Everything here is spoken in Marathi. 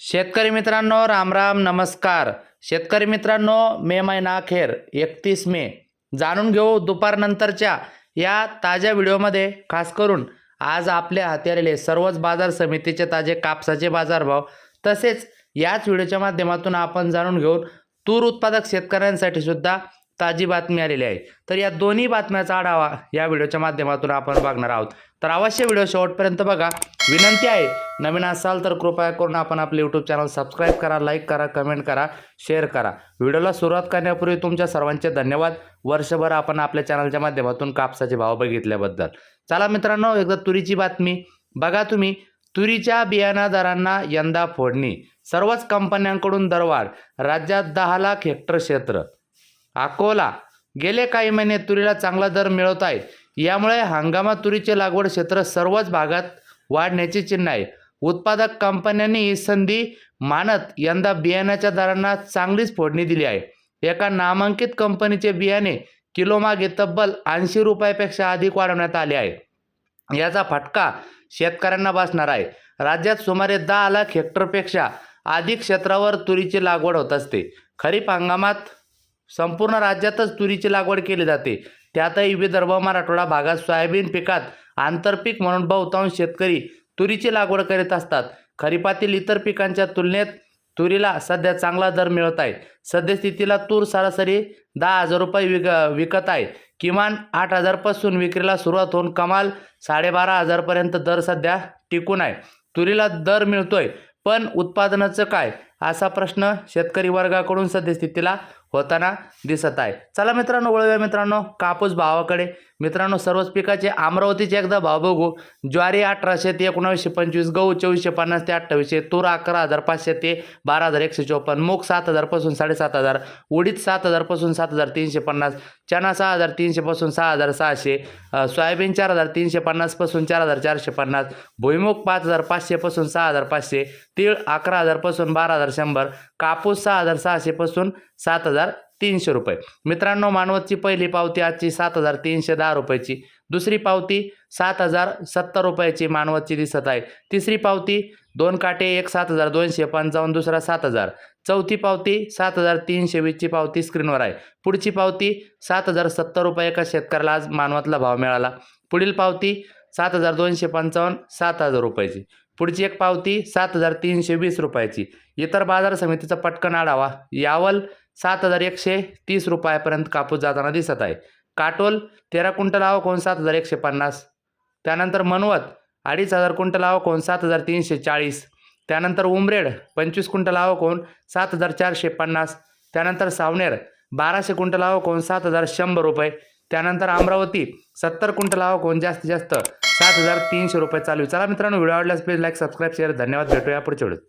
शेतकरी मित्रांनो रामराम नमस्कार. शेतकरी मित्रांनो मे महिना अखेर एकतीस मे. जाणून घेऊ दुपारनंतरच्या या ताज्या व्हिडिओमध्ये. खास करून आज आपल्या हाती आलेले सर्वच बाजार समितीचे ताजे कापसाचे बाजारभाव. तसेच याच व्हिडिओच्या माध्यमातून आपण जाणून घेऊन तूर उत्पादक शेतकऱ्यांसाठी सुद्धा ताजी बातमी आलेली आहे. तर या दोन्ही बातम्याचा आढावा या व्हिडिओच्या माध्यमातून आपण बघणार आहोत. तर अवश्य व्हिडिओ शेवटपर्यंत बघा. विनंती आहे नवीन असाल तर कृपया करून आपण आपले यूट्यूब चॅनल सबस्क्राईब करा लाईक करा कमेंट करा शेअर करा. व्हिडिओला सुरुवात करण्यापूर्वी तुमच्या सर्वांचे धन्यवाद. वर्षभर आपण आपल्या चॅनलच्या माध्यमातून कापसाचे भाव बघितल्याबद्दल. चला मित्रांनो एकदा तुरीची बातमी. बघा तुम्ही तुरीच्या बियाणा दरांना यंदा फोडणी. सर्वच कंपन्यांकडून दरवाढ. राज्यात दहा लाख हेक्टर क्षेत्र. अकोला. गेले काही महिने तुरीला चांगला दर मिळवत आहे. यामुळे हंगामात तुरीचे लागवड क्षेत्र सर्वच भागात वाढण्याची चिन्ह आहे. उत्पादक कंपन्यांनी ही संधी मानत यंदा बियाण्याच्या दरांना चांगलीच फोडणी दिली आहे. एका नामांकित कंपनीचे बियाणे किलोमागे तब्बल ऐंशी रुपयापेक्षा अधिक वाढवण्यात आले आहे. याचा फटका शेतकऱ्यांना बसणार आहे. राज्यात सुमारे दहा लाख हेक्टरपेक्षा अधिक क्षेत्रावर तुरीची लागवड होत असते. खरीप हंगामात संपूर्ण राज्यातच तुरीची लागवड केली जाते. त्यातही विदर्भ मराठवाडा भागात सोयाबीन पिकात आंतरपीक म्हणून बहुतांश शेतकरी तुरीची लागवड करीत असतात. खरीपातील इतर पिकांच्या तुलनेत तुरीला सध्या चांगला दर मिळत आहे. सद्यस्थितीला तूर सरासरी दहा हजार रुपये विक विकत आहे. किमान आठ हजारपासून विक्रीला सुरुवात होऊन कमाल साडेबारा हजारपर्यंत दर सध्या टिकून आहे. तुरीला दर मिळतोय पण उत्पादनाचं काय? असा प्रश्न शेतकरी वर्गाकडून सद्यस्थितीला होताना दिसत आहे. चला मित्रांनो वळूया मित्रांनो कापूस भावाकडे. मित्रांनो सर्वच पिकाचे अमरावतीचे एकदा भाव बघू. ज्वारी अठराशे ते एकोणावीसशे पंचवीस गहू चोवीसशे पन्नास ते अठ्ठावीसशे तूर अकरा हजार पाचशे ते बारा हजार एकशे चोपन्न मूग सात हजारपासून साडेसात हजार उडीद सात हजारपासून सात हजार तीनशे पन्नास चना सहा हजार तीनशेपासून सहा हजार सहाशे सोयाबीन चार हजार तीनशे पन्नासपासून चार हजार चारशे पन्नास भुईमुग पाच हजार पाचशेपासून सहा हजार पाचशे तीळ अकरा हजारपासून बारा हजार शंभर कापूस सहा हजार सहाशेपासून सात हजार तीनशे रुपये. मित्रांनो मानवतची पहिली पावती आजची सात हजार तीनशे दहा रुपयाची. दुसरी पावती सात हजार सत्तर रुपयाची मानवतची दिसत आहे. तिसरी पावती दोन काटे एक सात हजार दोनशे पंचावन्न दुसरा सात हजार. चौथी पावती सात हजार तीनशे वीसची पावती स्क्रीनवर आहे. पुढची पावती सात हजार सत्तर रुपये एका शेतकऱ्याला आज मानवतला भाव मिळाला. पुढील पावती सात हजार दोनशे पंचावन्न सात हजार रुपयाची. पुढची एक पावती सात हजार तीनशे वीस रुपयाची. इतर बाजार समितीचा पटकन आढावा. यावल सात हजार एकशे तीस रुपयापर्यंत कापूस जाताना दिसत आहे. काटोल तेरा क्विंटल आवक सात हजार एकशे पन्नास. त्यानंतर मनवत अडीच हजार क्विंटल आवक सात हजार तीनशे चाळीस. त्यानंतर उमरेड पंचवीस क्विंटल आवक कोण सात हजार चारशे पन्नास. त्यानंतर सावनेर बाराशे क्विंटल आवक कोण सात हजार शंभर रुपये. त्यानंतर अमरावती सत्तर क्विंटल आवक होऊन जास्तीत जास्त सात हजार तीनशे रुपये चालू आहे. चला मित्रांनो व्हिडिओ आवडल्यास प्लीज लाईक सबस्क्राईब शेअर धन्यवाद. भेटूया पुढच्या वेळेस